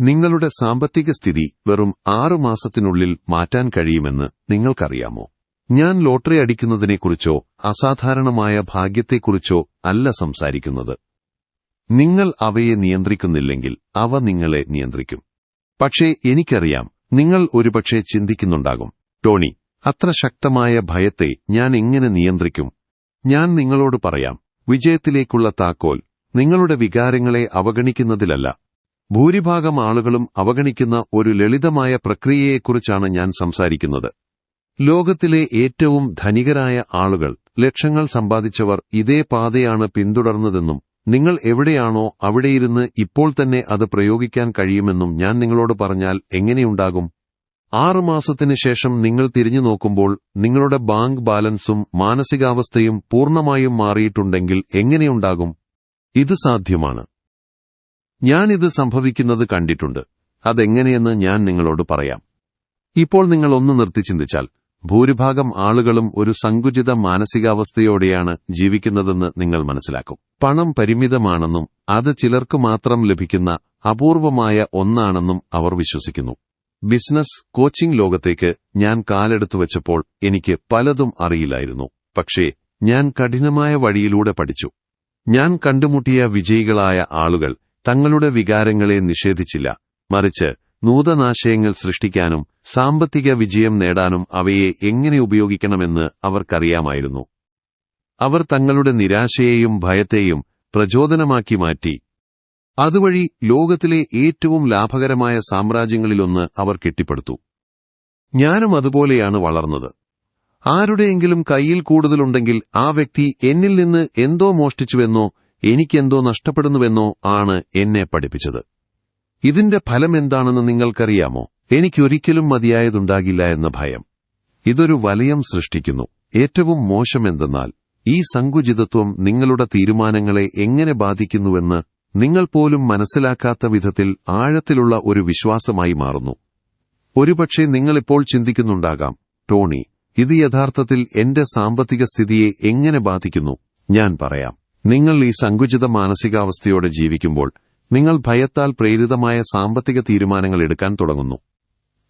നിങ്ങളുടെ സാമ്പത്തിക സ്ഥിതി വെറും ആറു മാസത്തിനുള്ളിൽ മാറ്റാൻ കഴിയുമെന്ന് നിങ്ങൾക്കറിയാമോ? ഞാൻ ലോട്ടറി അടിക്കുന്നതിനെക്കുറിച്ചോ അസാധാരണമായ ഭാഗ്യത്തെക്കുറിച്ചോ അല്ല സംസാരിക്കുന്നത്. നിങ്ങൾ അവയെ നിയന്ത്രിക്കുന്നില്ലെങ്കിൽ അവ നിങ്ങളെ നിയന്ത്രിക്കും. പക്ഷേ എനിക്കറിയാം നിങ്ങൾ ഒരുപക്ഷെ ചിന്തിക്കുന്നുണ്ടാകും ടോണി അത്ര ശക്തമായ ഭയത്തെ ഞാൻ എങ്ങനെ നിയന്ത്രിക്കും? ഞാൻ നിങ്ങളോട് പറയാം വിജയത്തിലേക്കുള്ള താക്കോൽ നിങ്ങളുടെ വികാരങ്ങളെ അവഗണിക്കുന്നതിലല്ല. ഭൂരിഭാഗം ആളുകളും അവഗണിക്കുന്ന ഒരു ലളിതമായ പ്രക്രിയയെക്കുറിച്ചാണ് ഞാൻ സംസാരിക്കുന്നത്. ലോകത്തിലെ ഏറ്റവും ധനികരായ ആളുകൾ ലക്ഷങ്ങൾ സമ്പാദിച്ചവർ ഇതേ പാതയാണ് പിന്തുടർന്നതെന്നും നിങ്ങൾ എവിടെയാണോ അവിടെയിരുന്ന് ഇപ്പോൾ തന്നെ അത് പ്രയോഗിക്കാൻ കഴിയുമെന്നും ഞാൻ നിങ്ങളോട് പറഞ്ഞാൽ എങ്ങനെയുണ്ടാകും? ആറുമാസത്തിന് ശേഷം നിങ്ങൾ തിരിഞ്ഞു നോക്കുമ്പോൾ നിങ്ങളുടെ ബാങ്ക് ബാലൻസും മാനസികാവസ്ഥയും പൂർണമായും മാറിയിട്ടുണ്ടെങ്കിൽ എങ്ങനെയുണ്ടാകും? ഇത് സാധ്യമാണ്. ഞാനിത് സംഭവിക്കുന്നത് കണ്ടിട്ടുണ്ട്. അതെങ്ങനെയെന്ന് ഞാൻ നിങ്ങളോട് പറയാം. ഇപ്പോൾ നിങ്ങൾ ഒന്ന് നിർത്തി ചിന്തിച്ചാൽ ഭൂരിഭാഗം ആളുകളും ഒരു സങ്കുചിത മാനസികാവസ്ഥയോടെയാണ് ജീവിക്കുന്നതെന്ന് നിങ്ങൾ മനസ്സിലാക്കും. പണം പരിമിതമാണെന്നും അത് ചിലർക്ക് മാത്രം ലഭിക്കുന്ന അപൂർവമായ ഒന്നാണെന്നും അവർ വിശ്വസിക്കുന്നു. ബിസിനസ് കോച്ചിംഗ് ലോകത്തേക്ക് ഞാൻ കാലെടുത്തു വെച്ചപ്പോൾ എനിക്ക് പലതും അറിയില്ലായിരുന്നു. പക്ഷേ ഞാൻ കഠിനമായ വഴിയിലൂടെ പഠിച്ചു. ഞാൻ കണ്ടുമുട്ടിയ വിജയികളായ ആളുകൾ തങ്ങളുടെ വികാരങ്ങളെ നിഷേധിച്ചില്ല. മറിച്ച് നൂതനാശയങ്ങൾ സൃഷ്ടിക്കാനും സാമ്പത്തിക വിജയം നേടാനും അവയെ എങ്ങനെ ഉപയോഗിക്കണമെന്ന് അവർക്കറിയാമായിരുന്നു. അവർ തങ്ങളുടെ നിരാശയെയും ഭയത്തെയും പ്രചോദനമാക്കി മാറ്റി. അതുവഴി ലോകത്തിലെ ഏറ്റവും ലാഭകരമായ സാമ്രാജ്യങ്ങളിലൊന്ന് അവർ കെട്ടിപ്പടുത്തു. ഞാനും അതുപോലെയാണ് വളർന്നത്. ആരുടെയെങ്കിലും കയ്യിൽ കൂടുതലുണ്ടെങ്കിൽ ആ വ്യക്തി എന്നിൽ നിന്ന് എന്തോ മോഷ്ടിച്ചുവെന്നോ എനിക്കെന്തോ നഷ്ടപ്പെടുന്നുവെന്നോ ആണ് എന്നെ പഠിപ്പിച്ചത്. ഇതിന്റെ ഫലം എന്താണെന്ന് നിങ്ങൾക്കറിയാമോ? എനിക്കൊരിക്കലും മതിയായതുണ്ടാകില്ല എന്ന ഭയം. ഇതൊരു വലയം സൃഷ്ടിക്കുന്നു. ഏറ്റവും മോശം എന്തെന്നാൽ ഈ സങ്കുചിതത്വം നിങ്ങളുടെ തീരുമാനങ്ങളെ എങ്ങനെ ബാധിക്കുന്നുവെന്ന് നിങ്ങൾ പോലും മനസ്സിലാക്കാത്ത വിധത്തിൽ ആഴത്തിലുള്ള ഒരു വിശ്വാസമായി മാറുന്നു. ഒരുപക്ഷെ നിങ്ങളിപ്പോൾ ചിന്തിക്കുന്നുണ്ടാകാം ടോണി ഇത് യഥാർത്ഥത്തിൽ എന്റെ സാമ്പത്തിക സ്ഥിതിയെ എങ്ങനെ ബാധിക്കുന്നു? ഞാൻ പറയാം. നിങ്ങൾ ഈ സങ്കുചിത മാനസികാവസ്ഥയോടെ ജീവിക്കുമ്പോൾ നിങ്ങൾ ഭയത്താൽ പ്രേരിതമായ സാമ്പത്തിക തീരുമാനങ്ങൾ എടുക്കാൻ തുടങ്ങുന്നു.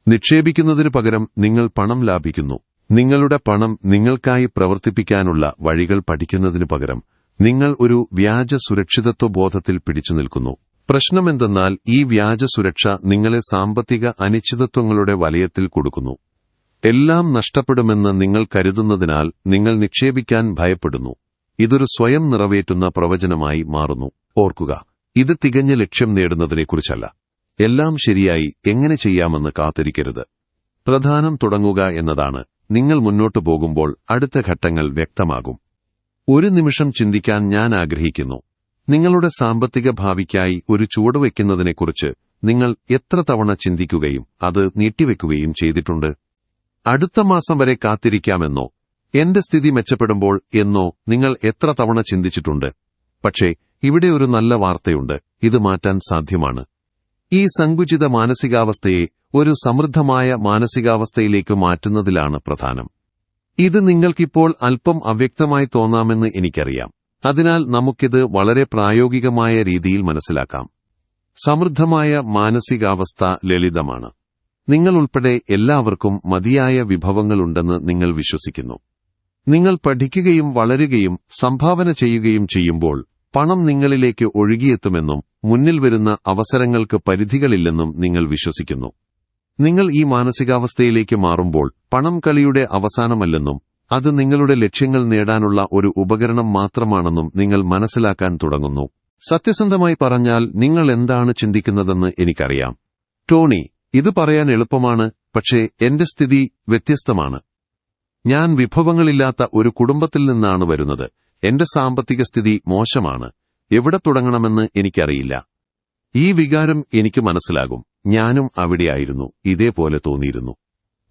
നിക്ഷേപിക്കുന്നതിനു പകരം നിങ്ങൾ പണം ലാഭിക്കുന്നു. നിങ്ങളുടെ പണം നിങ്ങൾക്കായി പ്രവർത്തിപ്പിക്കാനുള്ള വഴികൾ പഠിക്കുന്നതിനു പകരം നിങ്ങൾ ഒരു വ്യാജ സുരക്ഷിതത്വ ബോധത്തിൽ പിടിച്ചു നിൽക്കുന്നു. പ്രശ്നമെന്തെന്നാൽ ഈ വ്യാജ സുരക്ഷ നിങ്ങളെ സാമ്പത്തിക അനിശ്ചിതത്വങ്ങളുടെ വലയത്തിൽ കൊടുക്കുന്നു. എല്ലാം നഷ്ടപ്പെടുമെന്ന് നിങ്ങൾ കരുതുന്നതിനാൽ നിങ്ങൾ നിക്ഷേപിക്കാൻ ഭയപ്പെടുന്നു. ഇതൊരു സ്വയം നിറവേറ്റുന്ന പ്രവചനമായി മാറുന്നു. ഓർക്കുക ഇത് തികഞ്ഞ ലക്ഷ്യം നേടുന്നതിനെക്കുറിച്ചല്ല. എല്ലാം ശരിയായി എങ്ങനെ ചെയ്യാമെന്ന് കാത്തിരിക്കരുത്. പ്രധാനം തുടങ്ങുക എന്നതാണ്. നിങ്ങൾ മുന്നോട്ടു പോകുമ്പോൾ അടുത്ത ഘട്ടങ്ങൾ വ്യക്തമാകും. ഒരു നിമിഷം ചിന്തിക്കാൻ ഞാൻ ആഗ്രഹിക്കുന്നു. നിങ്ങളുടെ സാമ്പത്തിക ഭാവിക്കായി ഒരു ചുവടുവയ്ക്കുന്നതിനെക്കുറിച്ച് നിങ്ങൾ എത്ര തവണ ചിന്തിക്കുകയും അത് നീട്ടിവെക്കുകയും ചെയ്തിട്ടുണ്ട്? അടുത്ത മാസം വരെ കാത്തിരിക്കാമെന്നോ? എന്റെ സ്ഥിതി മെച്ചപ്പെടുമ്പോൾ എന്നോ നിങ്ങൾ എത്ര തവണ ചിന്തിച്ചിട്ടുണ്ട്? പക്ഷേ ഇവിടെ ഒരു നല്ല വാർത്തയുണ്ട്. ഇത് മാറ്റാൻ സാധ്യമാണ്. ഈ സങ്കുചിത മാനസികാവസ്ഥയെ ഒരു സമൃദ്ധമായ മാനസികാവസ്ഥയിലേക്ക് മാറ്റുന്നതിലാണ് പ്രധാനം. ഇത് നിങ്ങൾക്കിപ്പോൾ അല്പം അവ്യക്തമായി തോന്നാമെന്ന് എനിക്കറിയാം. അതിനാൽ നമുക്കിത് വളരെ പ്രായോഗികമായ രീതിയിൽ മനസ്സിലാക്കാം. സമൃദ്ധമായ മാനസികാവസ്ഥ ലളിതമാണ്. നിങ്ങൾ ഉൾപ്പെടെ എല്ലാവർക്കും മതിയായ വിഭവങ്ങളുണ്ടെന്ന് നിങ്ങൾ വിശ്വസിക്കുന്നു. നിങ്ങൾ പഠിക്കുകയും വളരുകയും സംഭാവന ചെയ്യുകയും ചെയ്യുമ്പോൾ പണം നിങ്ങളിലേക്ക് ഒഴുകിയെത്തുമെന്നും മുന്നിൽ വരുന്ന അവസരങ്ങൾക്ക് പരിധികളില്ലെന്നും നിങ്ങൾ വിശ്വസിക്കുന്നു. നിങ്ങൾ ഈ മാനസികാവസ്ഥയിലേക്ക് മാറുമ്പോൾ പണം കളിയുടെ അവസാനമല്ലെന്നും അത് നിങ്ങളുടെ ലക്ഷ്യങ്ങൾ നേടാനുള്ള ഒരു ഉപകരണം മാത്രമാണെന്നും നിങ്ങൾ മനസ്സിലാക്കാൻ തുടങ്ങുന്നു. സത്യസന്ധമായി പറഞ്ഞാൽ നിങ്ങൾ എന്താണ് ചിന്തിക്കുന്നതെന്ന് എനിക്കറിയാം. ടോണി ഇത് പറയാൻ എളുപ്പമാണ് പക്ഷേ എന്റെ സ്ഥിതി വ്യത്യസ്തമാണ്. ഞാൻ വിഭവങ്ങളില്ലാത്ത ഒരു കുടുംബത്തിൽ നിന്നാണ് വരുന്നത്. എന്റെ സാമ്പത്തിക സ്ഥിതി മോശമാണ്. എവിടെ തുടങ്ങണമെന്ന് എനിക്കറിയില്ല. ഈ വികാരം എനിക്ക് മനസ്സിലാകും. ഞാനും അവിടെയായിരുന്നു. ഇതേപോലെ തോന്നിയിരുന്നു.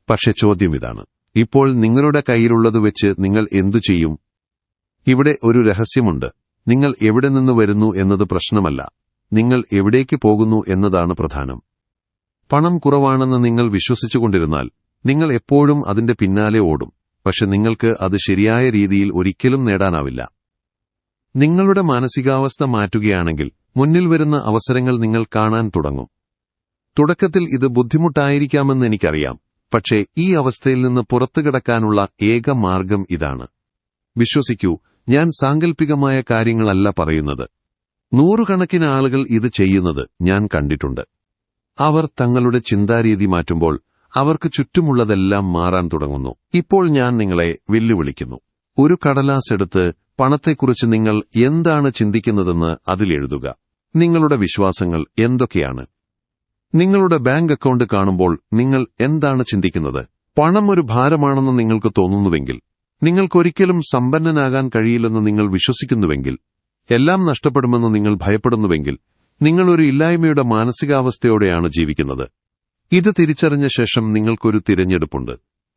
പക്ഷെ ചോദ്യം ഇതാണ്. ഇപ്പോൾ നിങ്ങളുടെ കയ്യിലുള്ളത് വെച്ച് നിങ്ങൾ എന്തു ചെയ്യും? ഇവിടെ ഒരു രഹസ്യമുണ്ട്. നിങ്ങൾ എവിടെ നിന്ന് വരുന്നു എന്നത് പ്രശ്നമല്ല. നിങ്ങൾ എവിടേക്ക് പോകുന്നു എന്നതാണ് പ്രധാനം. പണം കുറവാണെന്ന് നിങ്ങൾ വിശ്വസിച്ചുകൊണ്ടിരുന്നാൽ നിങ്ങൾ എപ്പോഴും അതിന്റെ പിന്നാലെ ഓടും. പക്ഷെ നിങ്ങൾക്ക് അത് ശരിയായ രീതിയിൽ ഒരിക്കലും നേടാനാവില്ല. നിങ്ങളുടെ മാനസികാവസ്ഥ മാറ്റുകയാണെങ്കിൽ മുന്നിൽ വരുന്ന അവസരങ്ങൾ നിങ്ങൾ കാണാൻ തുടങ്ങും. തുടക്കത്തിൽ ഇത് ബുദ്ധിമുട്ടായിരിക്കാമെന്ന് എനിക്കറിയാം പക്ഷേ ഈ അവസ്ഥയിൽ നിന്ന് പുറത്തു കിടക്കാനുള്ള ഏക മാർഗം ഇതാണ്. വിശ്വസിക്കൂ ഞാൻ സാങ്കല്പികമായ കാര്യങ്ങളല്ല പറയുന്നത്. നൂറുകണക്കിന് ആളുകൾ ഇത് ചെയ്യുന്നത് ഞാൻ കണ്ടിട്ടുണ്ട്. അവർ തങ്ങളുടെ ചിന്താരീതി മാറ്റുമ്പോൾ അവർക്ക് ചുറ്റുമുള്ളതെല്ലാം മാറാൻ തുടങ്ങുന്നു. ഇപ്പോൾ ഞാൻ നിങ്ങളെ വെല്ലുവിളിക്കുന്നു. ഒരു കടലാസ് എടുത്ത് പണത്തെക്കുറിച്ച് നിങ്ങൾ എന്താണ് ചിന്തിക്കുന്നതെന്ന് അതിലെഴുതുക നിങ്ങളുടെ വിശ്വാസങ്ങൾ എന്തൊക്കെയാണ്? നിങ്ങളുടെ ബാങ്ക് അക്കൗണ്ട് കാണുമ്പോൾ നിങ്ങൾ എന്താണ് ചിന്തിക്കുന്നത്? പണം ഒരു ഭാരമാണെന്ന് നിങ്ങൾക്ക് തോന്നുന്നുവെങ്കിൽ നിങ്ങൾക്കൊരിക്കലും സമ്പന്നനാകാൻ കഴിയില്ലെന്ന് നിങ്ങൾ വിശ്വസിക്കുന്നുവെങ്കിൽ എല്ലാം നഷ്ടപ്പെടുമെന്ന് നിങ്ങൾ ഭയപ്പെടുന്നുവെങ്കിൽ നിങ്ങളൊരു ഇല്ലായ്മയുടെ മാനസികാവസ്ഥയോടെയാണ് ജീവിക്കുന്നത്. ഇത് തിരിച്ചറിഞ്ഞ ശേഷം നിങ്ങൾക്കൊരു തിരഞ്ഞെടുപ്പുണ്ട്.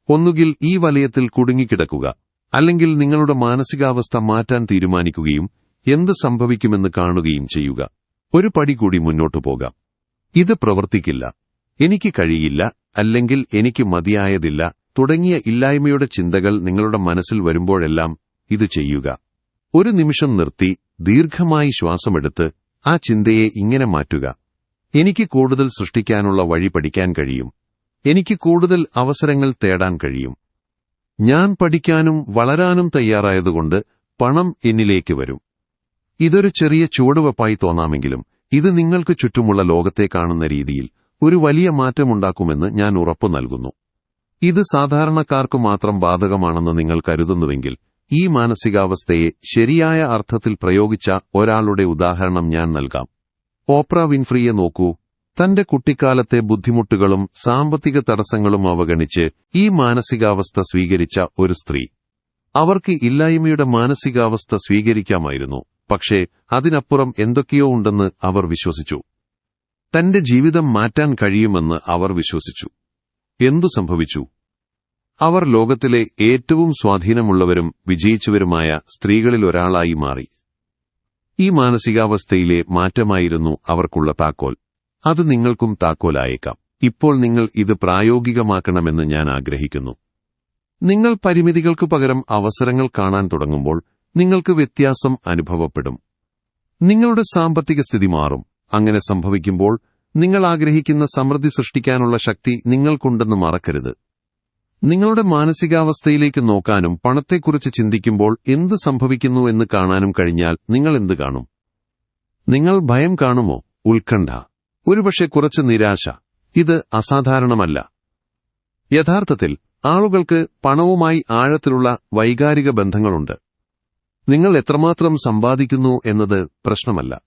ഒന്നുകിൽ ഈ വലയത്തിൽ കുടുങ്ങിക്കിടക്കുക അല്ലെങ്കിൽ നിങ്ങളുടെ മാനസികാവസ്ഥ മാറ്റാൻ തീരുമാനിക്കുകയും എന്ത് സംഭവിക്കുമെന്ന് കാണുകയും ചെയ്യുക. ഒരു പടി കൂടി മുന്നോട്ടു പോകാം. ഇത് പ്രവർത്തിക്കില്ല. എനിക്ക് കഴിയില്ല അല്ലെങ്കിൽ എനിക്ക് മതിയായതില്ല തുടങ്ങിയ ഇല്ലായ്മയുടെ ചിന്തകൾ നിങ്ങളുടെ മനസ്സിൽ വരുമ്പോഴെല്ലാം ഇത് ചെയ്യുക. ഒരു നിമിഷം നിർത്തി ദീർഘമായി ശ്വാസമെടുത്ത് ആ ചിന്തയെ ഇങ്ങനെ മാറ്റുക. എനിക്ക് കൂടുതൽ സൃഷ്ടിക്കാനുള്ള വഴി പഠിക്കാൻ കഴിയും. എനിക്ക് കൂടുതൽ അവസരങ്ങൾ തേടാൻ കഴിയും. ഞാൻ പഠിക്കാനും വളരാനും തയ്യാറായതുകൊണ്ട് പണം എന്നിലേക്ക് വരും. ഇതൊരു ചെറിയ ചുവടുവെപ്പായി തോന്നാമെങ്കിലും ഇത് നിങ്ങൾക്ക് ചുറ്റുമുള്ള ലോകത്തെ കാണുന്ന രീതിയിൽ ഒരു വലിയ മാറ്റമുണ്ടാക്കുമെന്ന് ഞാൻ ഉറപ്പു നൽകുന്നു. ഇത് സാധാരണക്കാർക്ക് മാത്രം ബാധകമാണെന്ന് നിങ്ങൾ കരുതുന്നുവെങ്കിൽ ഈ മാനസികാവസ്ഥയെ ശരിയായ അർത്ഥത്തിൽ പ്രയോഗിച്ച ഒരാളുടെ ഉദാഹരണം ഞാൻ നൽകാം. ഓപ്ര വിൻഫ്രിയെ നോക്കൂ. തന്റെ കുട്ടിക്കാലത്തെ ബുദ്ധിമുട്ടുകളും സാമ്പത്തിക തടസ്സങ്ങളും അവഗണിച്ച് ഈ മാനസികാവസ്ഥ സ്വീകരിച്ച ഒരു സ്ത്രീ. അവർക്ക് ഇല്ലായ്മയുടെ മാനസികാവസ്ഥ സ്വീകരിക്കാമായിരുന്നു. പക്ഷേ അതിനപ്പുറം എന്തൊക്കെയോ ഉണ്ടെന്ന് അവർ വിശ്വസിച്ചു. തന്റെ ജീവിതം മാറ്റാൻ കഴിയുമെന്ന് അവർ വിശ്വസിച്ചു. എന്തു സംഭവിച്ചു? അവർ ലോകത്തിലെ ഏറ്റവും സ്വാധീനമുള്ളവരും വിജയിച്ചവരുമായ സ്ത്രീകളിൽ ഒരാളായി മാറി. ഈ മാനസികാവസ്ഥയിലെ മാറ്റമായിരുന്നു അവർക്കുള്ള താക്കോൽ. അത് നിങ്ങൾക്കും താക്കോലായേക്കാം. ഇപ്പോൾ നിങ്ങൾ ഇത് പ്രായോഗികമാക്കണമെന്ന് ഞാൻ ആഗ്രഹിക്കുന്നു. നിങ്ങൾ പരിമിതികൾക്ക് പകരം അവസരങ്ങൾ കാണാൻ തുടങ്ങുമ്പോൾ നിങ്ങൾക്ക് വ്യത്യാസം അനുഭവപ്പെടും. നിങ്ങളുടെ സാമ്പത്തിക സ്ഥിതി മാറും. അങ്ങനെ സംഭവിക്കുമ്പോൾ നിങ്ങൾ ആഗ്രഹിക്കുന്ന സമൃദ്ധി സൃഷ്ടിക്കാനുള്ള ശക്തി നിങ്ങൾക്കുണ്ടെന്ന് മറക്കരുത്. നിങ്ങളുടെ മാനസികാവസ്ഥയിലേക്ക് നോക്കാനും പണത്തെക്കുറിച്ച് ചിന്തിക്കുമ്പോൾ എന്ത് സംഭവിക്കുന്നു എന്ന് കാണാനും കഴിഞ്ഞാൽ നിങ്ങൾ എന്ത് കാണും? നിങ്ങൾ ഭയം കാണുമോ? ഉത്കണ്ഠ. ഒരുപക്ഷെ കുറച്ച് നിരാശ. ഇത് അസാധാരണമല്ല. യഥാർത്ഥത്തിൽ ആളുകൾക്ക് പണവുമായി ആഴത്തിലുള്ള വൈകാരിക ബന്ധങ്ങളുണ്ട്. നിങ്ങൾ എത്രമാത്രം സമ്പാദിക്കുന്നു എന്നത് പ്രശ്നമല്ല.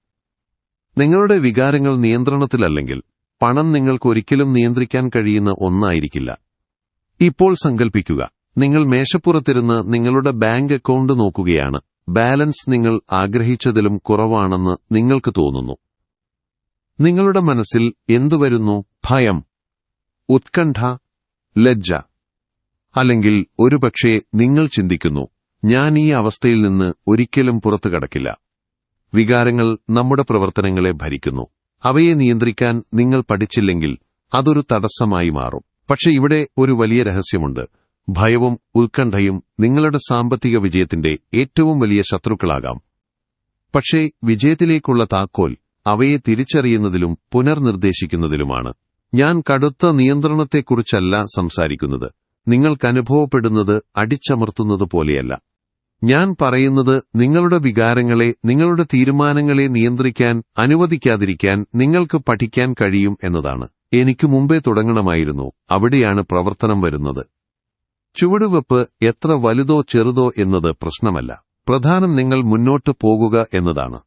നിങ്ങളുടെ വികാരങ്ങൾ നിയന്ത്രണത്തിലല്ലെങ്കിൽ പണം നിങ്ങൾക്ക് ഒരിക്കലും നിയന്ത്രിക്കാൻ കഴിയുന്ന ഒന്നായിരിക്കില്ല. ഇപ്പോൾ സങ്കൽപ്പിക്കുക. നിങ്ങൾ മേശപ്പുറത്തിരുന്ന് നിങ്ങളുടെ ബാങ്ക് അക്കൗണ്ട് നോക്കുകയാണ്. ബാലൻസ് നിങ്ങൾ ആഗ്രഹിച്ചതിലും കുറവാണെന്ന് നിങ്ങൾക്ക് തോന്നുന്നു. നിങ്ങളുടെ മനസ്സിൽ എന്തു വരുന്നു? ഭയം ഉത്കണ്ഠ ലജ്ജ. അല്ലെങ്കിൽ ഒരുപക്ഷെ നിങ്ങൾ ചിന്തിക്കുന്നു ഞാൻ ഈ അവസ്ഥയിൽ നിന്ന് ഒരിക്കലും പുറത്തു കടക്കില്ല. വികാരങ്ങൾ നമ്മുടെ പ്രവർത്തനങ്ങളെ ഭരിക്കുന്നു. അവയെ നിയന്ത്രിക്കാൻ നിങ്ങൾ പഠിച്ചില്ലെങ്കിൽ അതൊരു തടസ്സമായി മാറും. പക്ഷെ ഇവിടെ ഒരു വലിയ രഹസ്യമുണ്ട്. ഭയവും ഉത്കണ്ഠയും നിങ്ങളുടെ സാമ്പത്തിക വിജയത്തിന്റെ ഏറ്റവും വലിയ ശത്രുക്കളാകാം. പക്ഷേ വിജയത്തിലേക്കുള്ള താക്കോൽ അവയെ തിരിച്ചറിയുന്നതിലും പുനർനിർദ്ദേശിക്കുന്നതിലുമാണ്. ഞാൻ കടുത്ത നിയന്ത്രണത്തെക്കുറിച്ചല്ല സംസാരിക്കുന്നത്. നിങ്ങൾക്കനുഭവപ്പെടുന്നത് അടിച്ചമർത്തുന്നത് പോലെയല്ല. ഞാൻ പറയുന്നത് നിങ്ങളുടെ വികാരങ്ങളെ നിങ്ങളുടെ തീരുമാനങ്ങളെ നിയന്ത്രിക്കാൻ അനുവദിക്കാതിരിക്കാൻ നിങ്ങൾക്ക് പഠിക്കാൻ കഴിയും എന്നതാണ്. എനിക്ക് മുമ്പേ തുടങ്ങണമായിരുന്നു. അവിടെയാണ് പ്രവർത്തനം വരുന്നത്. ചുവടുവെപ്പ് എത്ര വലുതോ ചെറുതോ എന്നത് പ്രശ്നമല്ല. പ്രധാനം നിങ്ങൾ മുന്നോട്ട് പോകുക എന്നതാണ്.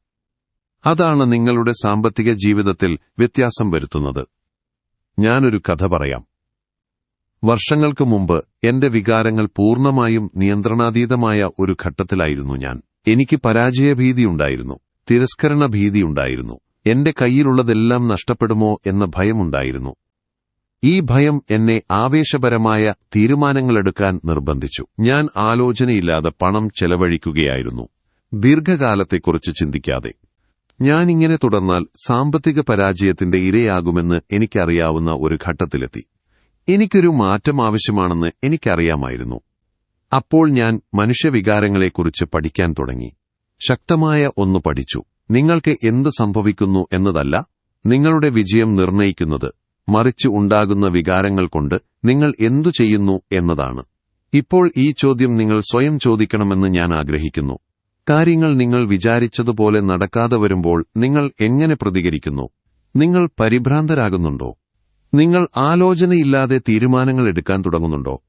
അതാണ് നിങ്ങളുടെ സാമ്പത്തിക ജീവിതത്തിൽ വ്യത്യാസം വരുത്തുന്നത്. ഞാനൊരു കഥ പറയാം. വർഷങ്ങൾക്ക് മുമ്പ് എന്റെ വികാരങ്ങൾ പൂർണമായും നിയന്ത്രണാതീതമായ ഒരു ഘട്ടത്തിലായിരുന്നു ഞാൻ. എനിക്ക് പരാജയഭീതിയുണ്ടായിരുന്നു തിരസ്കരണ ഭീതിയുണ്ടായിരുന്നു എന്റെ കയ്യിലുള്ളതെല്ലാം നഷ്ടപ്പെടുമോ എന്ന ഭയമുണ്ടായിരുന്നു. ഈ ഭയം എന്നെ ആവേശപരമായ തീരുമാനങ്ങളെടുക്കാൻ നിർബന്ധിച്ചു. ഞാൻ ആലോചനയില്ലാതെ പണം ചെലവഴിക്കുകയായിരുന്നു. ദീർഘകാലത്തെക്കുറിച്ച് ചിന്തിക്കാതെ. ഞാനിങ്ങനെ തുടർന്നാൽ സാമ്പത്തിക പരാജയത്തിന്റെ ഇരയാകുമെന്ന് എനിക്കറിയാവുന്ന ഒരു ഘട്ടത്തിലെത്തി. എനിക്കൊരു മാറ്റം ആവശ്യമാണെന്ന് എനിക്കറിയാമായിരുന്നു. അപ്പോൾ ഞാൻ മനുഷ്യവികാരങ്ങളെക്കുറിച്ച് പഠിക്കാൻ തുടങ്ങി. ശക്തമായ ഒന്ന് പഠിച്ചു. നിങ്ങൾക്ക് എന്ത് സംഭവിക്കുന്നു എന്നതല്ല നിങ്ങളുടെ വിജയം നിർണയിക്കുന്നത്. മറിച്ച് ഉണ്ടാകുന്ന വികാരങ്ങൾ കൊണ്ട് നിങ്ങൾ എന്തു ചെയ്യുന്നു എന്നതാണ്. ഇപ്പോൾ ഈ ചോദ്യം നിങ്ങൾ സ്വയം ചോദിക്കണമെന്ന് ഞാൻ ആഗ്രഹിക്കുന്നു. കാര്യങ്ങൾ നിങ്ങൾ വിചാരിച്ചതുപോലെ നടക്കാതെ വരുമ്പോൾ നിങ്ങൾ എങ്ങനെ പ്രതികരിക്കുന്നു? നിങ്ങൾ പരിഭ്രാന്തരാകുന്നുണ്ടോ? നിങ്ങൾ ആലോചനയില്ലാതെ തീരുമാനങ്ങൾ എടുക്കാൻ തുടങ്ങുന്നുണ്ടോ?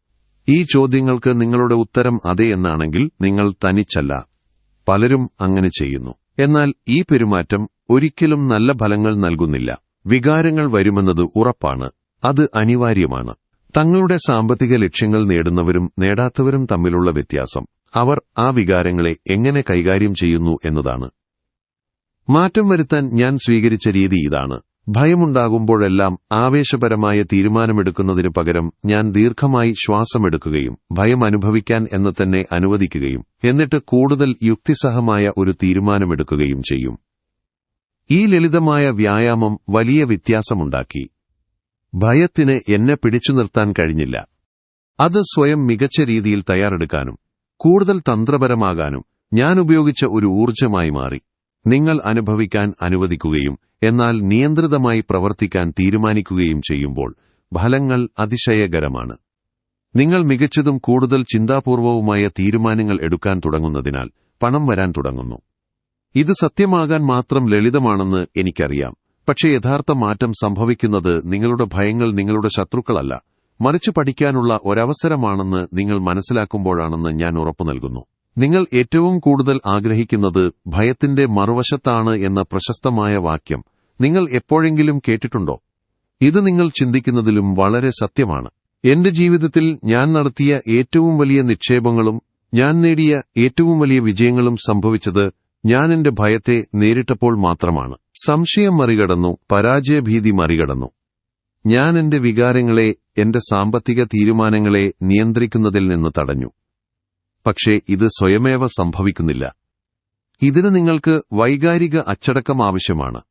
ഈ ചോദ്യങ്ങൾക്ക് നിങ്ങളുടെ ഉത്തരം അതെ എന്നാണെങ്കിൽ നിങ്ങൾ തനിച്ചല്ല. പലരും അങ്ങനെ ചെയ്യുന്നു. എന്നാൽ ഈ പെരുമാറ്റം ഒരിക്കലും നല്ല ഫലങ്ങൾ നൽകുന്നില്ല. വികാരങ്ങൾ വരുമെന്നത് ഉറപ്പാണ്. അത് അനിവാര്യമാണ്. തങ്ങളുടെ സാമ്പത്തിക ലക്ഷ്യങ്ങൾ നേടുന്നവരും നേടാത്തവരും തമ്മിലുള്ള വ്യത്യാസം. അവർ ആ വികാരങ്ങളെ എങ്ങനെ കൈകാര്യം ചെയ്യുന്നു എന്നതാണ്. മാറ്റം വരുത്താൻ ഞാൻ സ്വീകരിച്ച രീതി ഇതാണ്. ഭയമുണ്ടാകുമ്പോഴെല്ലാം ആവേശപരമായ തീരുമാനമെടുക്കുന്നതിനു പകരം ഞാൻ ദീർഘമായി ശ്വാസമെടുക്കുകയും ഭയം അനുഭവിക്കാൻ എന്ന് തന്നെ അനുവദിക്കുകയും എന്നിട്ട് കൂടുതൽ യുക്തിസഹമായ ഒരു തീരുമാനമെടുക്കുകയും ചെയ്യും. ഈ ലളിതമായ വ്യായാമം വലിയ വ്യത്യാസമുണ്ടാക്കി. ഭയത്തിന് എന്നെ പിടിച്ചു നിർത്താൻ കഴിഞ്ഞില്ല. അത് സ്വയം മികച്ച രീതിയിൽ തയ്യാറെടുക്കാനും കൂടുതൽ തന്ത്രപരമാകാനും ഞാൻ ഉപയോഗിച്ച ഒരു ഊർജമായി മാറി. നിങ്ങൾ അനുഭവിക്കാൻ അനുവദിക്കുകയും എന്നാൽ നിയന്ത്രിതമായി പ്രവർത്തിക്കാൻ തീരുമാനിക്കുകയും ചെയ്യുമ്പോൾ ഫലങ്ങൾ അതിശയകരമാണ്. നിങ്ങൾ മികച്ചതും കൂടുതൽ ചിന്താപൂർവവുമായ തീരുമാനങ്ങൾ എടുക്കാൻ തുടങ്ങുന്നതിനാൽ പണം വരാൻ തുടങ്ങുന്നു. ഇത് സത്യമാകാൻ മാത്രം ലളിതമാണെന്ന് എനിക്കറിയാം. പക്ഷേ യഥാർത്ഥ മാറ്റം സംഭവിക്കുന്നത് നിങ്ങളുടെ ഭയങ്ങൾ നിങ്ങളുടെ ശത്രുക്കളല്ല. മറിച്ച് പഠിക്കാനുള്ള ഒരവസരമാണെന്ന് നിങ്ങൾ മനസ്സിലാക്കുമ്പോഴാണെന്ന് ഞാൻ ഉറപ്പു നൽകുന്നു നിങ്ങൾ ഏറ്റവും കൂടുതൽ ആഗ്രഹിക്കുന്നത് ഭയത്തിന്റെ മറുവശത്താണ് എന്ന പ്രശസ്തമായ വാക്യം നിങ്ങൾ എപ്പോഴെങ്കിലും കേട്ടിട്ടുണ്ടോ? ഇത് നിങ്ങൾ ചിന്തിക്കുന്നതിലും വളരെ സത്യമാണ്. എന്റെ ജീവിതത്തിൽ ഞാൻ നടത്തിയ ഏറ്റവും വലിയ നിക്ഷേപങ്ങളും ഞാൻ നേടിയ ഏറ്റവും വലിയ വിജയങ്ങളും സംഭവിച്ചത് ഞാൻ എന്റെ ഭയത്തെ നേരിട്ടപ്പോൾ മാത്രമാണ്. സംശയം മറികടന്നു പരാജയഭീതി മറികടന്നു. ഞാൻ എന്റെ വികാരങ്ങളെ എന്റെ സാമ്പത്തിക തീരുമാനങ്ങളെ നിയന്ത്രിക്കുന്നതിൽ നിന്ന് തടഞ്ഞു. പക്ഷേ ഇത് സ്വയമേവ സംഭവിക്കുന്നില്ല. ഇതിന് നിങ്ങൾക്ക് വൈകാരിക അച്ചടക്കം ആവശ്യമാണ്.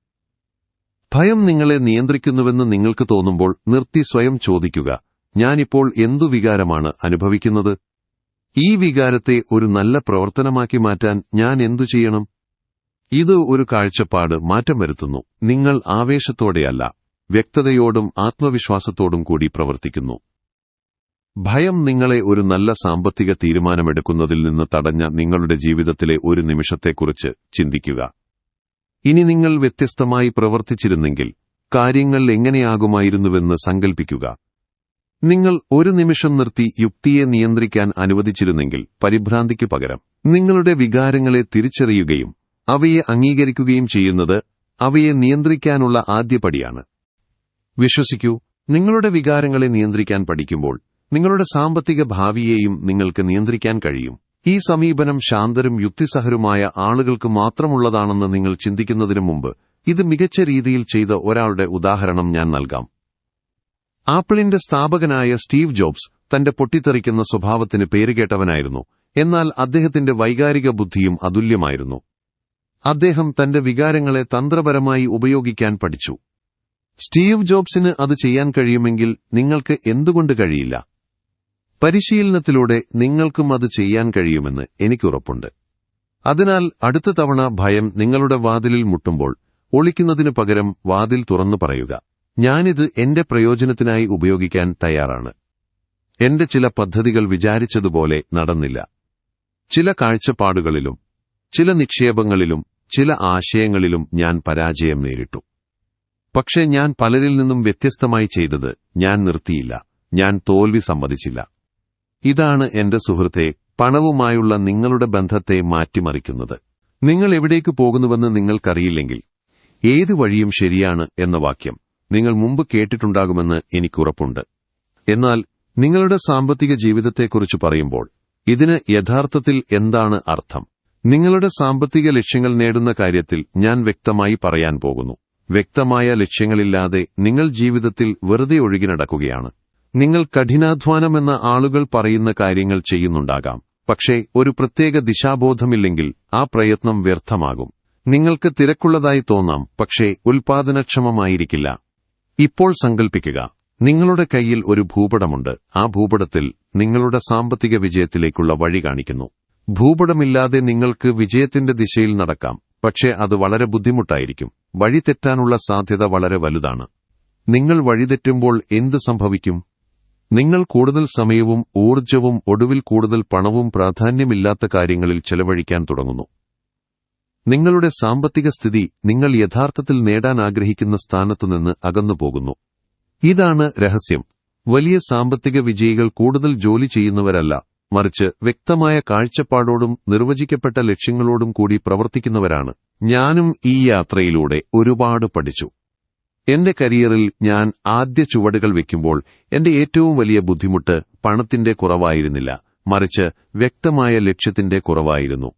ഭയം നിങ്ങളെ നിയന്ത്രിക്കുന്നുവെന്ന് നിങ്ങൾക്ക് തോന്നുമ്പോൾ നിർത്തി സ്വയം ചോദിക്കുക ഞാനിപ്പോൾ എന്തു വികാരമാണ് അനുഭവിക്കുന്നത്? ഈ വികാരത്തെ ഒരു നല്ല പ്രവർത്തനമാക്കി മാറ്റാൻ ഞാൻ എന്തു ചെയ്യണം? ഇത് ഒരു കാഴ്ചപ്പാട് മാറ്റം വരുത്തുന്നു. നിങ്ങൾ ആവേശത്തോടെയല്ല വ്യക്തതയോടും ആത്മവിശ്വാസത്തോടും കൂടി പ്രവർത്തിക്കുന്നു. ഭയം നിങ്ങളെ ഒരു നല്ല സാമ്പത്തിക തീരുമാനമെടുക്കുന്നതിൽ നിന്ന് തടഞ്ഞ നിങ്ങളുടെ ജീവിതത്തിലെ ഒരു നിമിഷത്തെക്കുറിച്ച് ചിന്തിക്കുക. ഇനി നിങ്ങൾ വ്യത്യസ്തമായി പ്രവർത്തിച്ചിരുന്നെങ്കിൽ കാര്യങ്ങൾ എങ്ങനെയാകുമായിരുന്നുവെന്ന് സങ്കൽപ്പിക്കുക. നിങ്ങൾ ഒരു നിമിഷം നിർത്തി യുക്തിയെ നിയന്ത്രിക്കാൻ അനുവദിച്ചിരുന്നെങ്കിൽ പരിഭ്രാന്തിക്ക് പകരം നിങ്ങളുടെ വികാരങ്ങളെ തിരിച്ചറിയുകയും അവയെ അംഗീകരിക്കുകയും ചെയ്യുന്നത് അവയെ നിയന്ത്രിക്കാനുള്ള ആദ്യപടിയാണ്. വിശ്വസിക്കൂ നിങ്ങളുടെ വികാരങ്ങളെ നിയന്ത്രിക്കാൻ പഠിക്കുമ്പോൾ നിങ്ങളുടെ സാമ്പത്തിക ഭാവിയെയും നിങ്ങൾക്ക് നിയന്ത്രിക്കാൻ കഴിയും. ഈ സമീപനം ശാന്തരും യുക്തിസഹരുമായ ആളുകൾക്ക് മാത്രമുള്ളതാണെന്ന് നിങ്ങൾ ചിന്തിക്കുന്നതിനു മുമ്പ് ഇത് മികച്ച രീതിയിൽ ചെയ്ത ഒരാളുടെ ഉദാഹരണം ഞാൻ നൽകാം. ആപ്പിളിന്റെ സ്ഥാപകനായ സ്റ്റീവ് ജോബ്സ് തന്റെ പൊട്ടിത്തെറിക്കുന്ന സ്വഭാവത്തിന് പേരുകേട്ടവനായിരുന്നു എന്നാൽ അദ്ദേഹത്തിന്റെ വൈകാരിക ബുദ്ധിയും അതുല്യമായിരുന്നു. അദ്ദേഹം തന്റെ വികാരങ്ങളെ തന്ത്രപരമായി ഉപയോഗിക്കാൻ പഠിച്ചു. സ്റ്റീവ് ജോബ്സിന് അത് ചെയ്യാൻ കഴിയുമെങ്കിൽ നിങ്ങൾക്ക് എന്തുകൊണ്ട് കഴിയില്ല? പരിശീലനത്തിലൂടെ നിങ്ങൾക്കും അത് ചെയ്യാൻ കഴിയുമെന്ന് എനിക്കുറപ്പുണ്ട് അതിനാൽ അടുത്ത തവണ ഭയം നിങ്ങളുടെ വാതിലിൽ മുട്ടുമ്പോൾ ഒളിക്കുന്നതിനു പകരം വാതിൽ തുറന്നു പറയുക. ഞാനിത് എന്റെ പ്രയോജനത്തിനായി ഉപയോഗിക്കാൻ തയ്യാറാണ്. എന്റെ ചില പദ്ധതികൾ വിചാരിച്ചതുപോലെ നടന്നില്ല. ചില കാഴ്ചപ്പാടുകളിലും ചില നിക്ഷേപങ്ങളിലും ചില ആശയങ്ങളിലും ഞാൻ പരാജയം നേരിട്ടു. പക്ഷേ ഞാൻ പലരിൽ നിന്നും വ്യത്യസ്തമായി ചെയ്തത് ഞാൻ നിർത്തിയില്ല. ഞാൻ തോൽവി സമ്മതിച്ചില്ല. ഇതാണ് എന്റെ സുഹൃത്തെ പണവുമായുള്ള നിങ്ങളുടെ ബന്ധത്തെ മാറ്റിമറിക്കുന്നത്. നിങ്ങൾ എവിടേക്ക് പോകുന്നുവെന്ന് നിങ്ങൾക്കറിയില്ലെങ്കിൽ ഏതു വഴിയും ശരിയാണ് എന്ന വാക്യം നിങ്ങൾ മുമ്പ് കേട്ടിട്ടുണ്ടാകുമെന്ന് എനിക്കുറപ്പുണ്ട് എന്നാൽ നിങ്ങളുടെ സാമ്പത്തിക ജീവിതത്തെക്കുറിച്ച് പറയുമ്പോൾ ഇതിന് യഥാർത്ഥത്തിൽ എന്താണ് അർത്ഥം? നിങ്ങളുടെ സാമ്പത്തിക ലക്ഷ്യങ്ങൾ നേടുന്ന കാര്യത്തിൽ ഞാൻ വ്യക്തമായി പറയാൻ പോകുന്നു. വ്യക്തമായ ലക്ഷ്യങ്ങളില്ലാതെ നിങ്ങൾ ജീവിതത്തിൽ വെറുതെ ഒഴുകി നടക്കുകയാണ്. നിങ്ങൾ കഠിനാധ്വാനമെന്ന ആളുകൾ പറയുന്ന കാര്യങ്ങൾ ചെയ്യുന്നുണ്ടാകാം. പക്ഷേ ഒരു പ്രത്യേക ദിശാബോധമില്ലെങ്കിൽ ആ പ്രയത്നം വ്യർത്ഥമാകും. നിങ്ങൾക്ക് തിരക്കുള്ളതായി തോന്നാം പക്ഷേ ഉൽപാദനക്ഷമമായിരിക്കില്ല. ഇപ്പോൾ സങ്കൽപ്പിക്കുക. നിങ്ങളുടെ കയ്യിൽ ഒരു ഭൂപടമുണ്ട്. ആ ഭൂപടത്തിൽ നിങ്ങളുടെ സാമ്പത്തിക വിജയത്തിലേക്കുള്ള വഴി കാണിക്കുന്നു. ഭൂപടമില്ലാതെ നിങ്ങൾക്ക് വിജയത്തിന്റെ ദിശയിൽ നടക്കാം പക്ഷേ അത് വളരെ ബുദ്ധിമുട്ടായിരിക്കും. വഴി തെറ്റാനുള്ള സാധ്യത വളരെ വലുതാണ്. നിങ്ങൾ വഴിതെറ്റുമ്പോൾ എന്ത് സംഭവിക്കും? നിങ്ങൾ കൂടുതൽ സമയവും ഊർജവും ഒടുവിൽ കൂടുതൽ പണവും പ്രാധാന്യമില്ലാത്ത കാര്യങ്ങളിൽ ചെലവഴിക്കാൻ തുടങ്ങുന്നു. നിങ്ങളുടെ സാമ്പത്തിക സ്ഥിതി നിങ്ങൾ യഥാർത്ഥത്തിൽ നേടാൻ ആഗ്രഹിക്കുന്ന സ്ഥാനത്തുനിന്ന് അകന്നുപോകുന്നു. ഇതാണ് രഹസ്യം. വലിയ സാമ്പത്തിക വിജയികൾ കൂടുതൽ ജോലി ചെയ്യുന്നവരല്ല മറിച്ച് വ്യക്തമായ കാഴ്ചപ്പാടോടും നിർവചിക്കപ്പെട്ട ലക്ഷ്യങ്ങളോടും കൂടി പ്രവർത്തിക്കുന്നവരാണ്. ഞാനും ഈ യാത്രയിലൂടെ ഒരുപാട് പഠിച്ചു. എന്റെ കരിയറിൽ ഞാൻ ആദ്യ ചുവടുകൾ വെക്കുമ്പോൾ എന്റെ ഏറ്റവും വലിയ ബുദ്ധിമുട്ട് പണത്തിന്റെ കുറവായിരുന്നില്ല മറിച്ച് വ്യക്തമായ ലക്ഷ്യത്തിന്റെ കുറവായിരുന്നു.